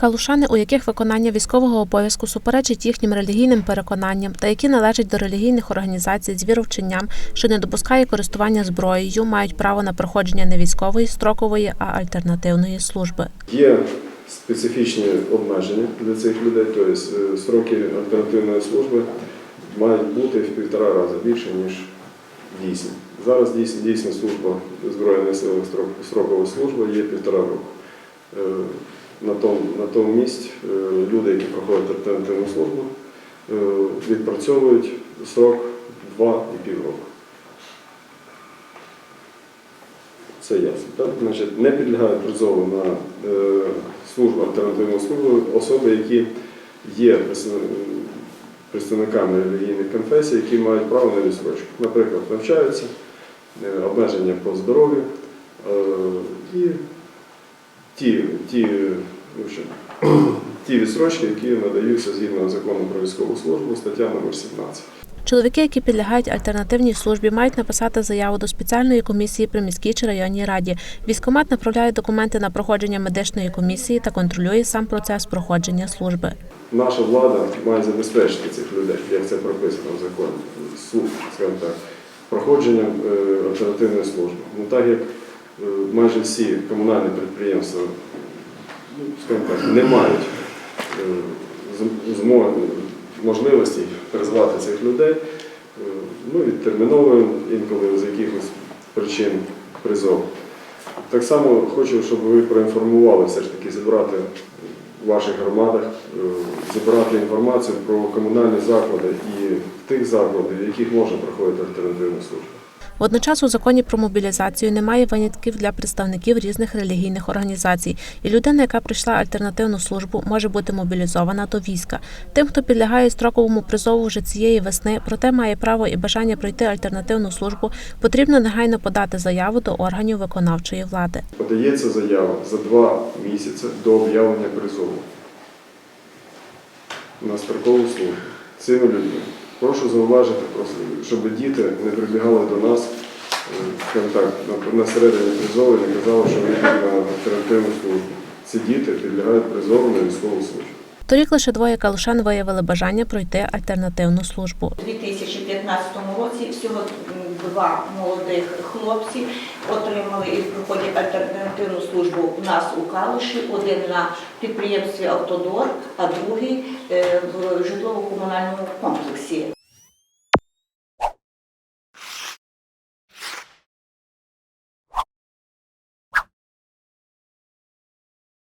Калушани, у яких виконання військового обов'язку суперечить їхнім релігійним переконанням та які належать до релігійних організацій з віровченням, що не допускає користування зброєю, мають право на проходження не військової строкової, а альтернативної служби. Є специфічні обмеження для цих людей, тобто е, строки альтернативної служби мають бути в півтора рази більше, ніж дійсні. Зараз дійсна, дійсна служба Збройних сил строк- строкова служба є півтора року. На тому, на тому місці е, люди, які проходять альтернативну службу, е, відпрацьовують срок два і півроку. Це ясно. Так? Значить, не підлягають призову на е, службу альтернативну службу особи, які є представниками релігійних конфесій, які мають право на відсрочку. Наприклад, навчаються, е, обмеження по здоров'ю е, і ті, ті, ті відсрочки, які надаються згідно закону про військову службу, стаття номер 17. Чоловіки, які підлягають альтернативній службі, мають написати заяву до спеціальної комісії при міській чи районній раді. Військомат направляє документи на проходження медичної комісії та контролює сам процес проходження служби. Наша влада має забезпечити цих людей, як це прописано в законі, слуг, скажімо так, проходженням е, альтернативної служби. Ну так як е, майже всі комунальні підприємства ну, скажімо так, не мають е, можливості призвати цих людей, е, ми відтерміновуємо інколи з якихось причин призов. Так само хочу, щоб ви проінформували все ж таки зібрати в ваших громадах, е, зібрати інформацію про комунальні заклади і тих закладів, в яких можна проходити альтернативну службу. Водночас у законі про мобілізацію немає винятків для представників різних релігійних організацій, і людина, яка пройшла альтернативну службу, може бути мобілізована до війська. Тим, хто підлягає строковому призову вже цієї весни, проте має право і бажання пройти альтернативну службу, потрібно негайно подати заяву до органів виконавчої влади. Подається заява за два місяці до об'явлення призову на строкову службу цими людьми. Прошу зауважити, просто, щоб діти не прибігали до нас е, скажімо так, на- середині призову і не казали, що вони на оперативну службу. Ці діти підлягають призову на військову службу. Торік лише двоє калушан виявили бажання пройти альтернативну службу. У 2015 році всього два молодих хлопці отримали і проходять альтернативну службу у нас у Калуші. Один на підприємстві Автодор, а другий е, в житлово-комунальному комплексі.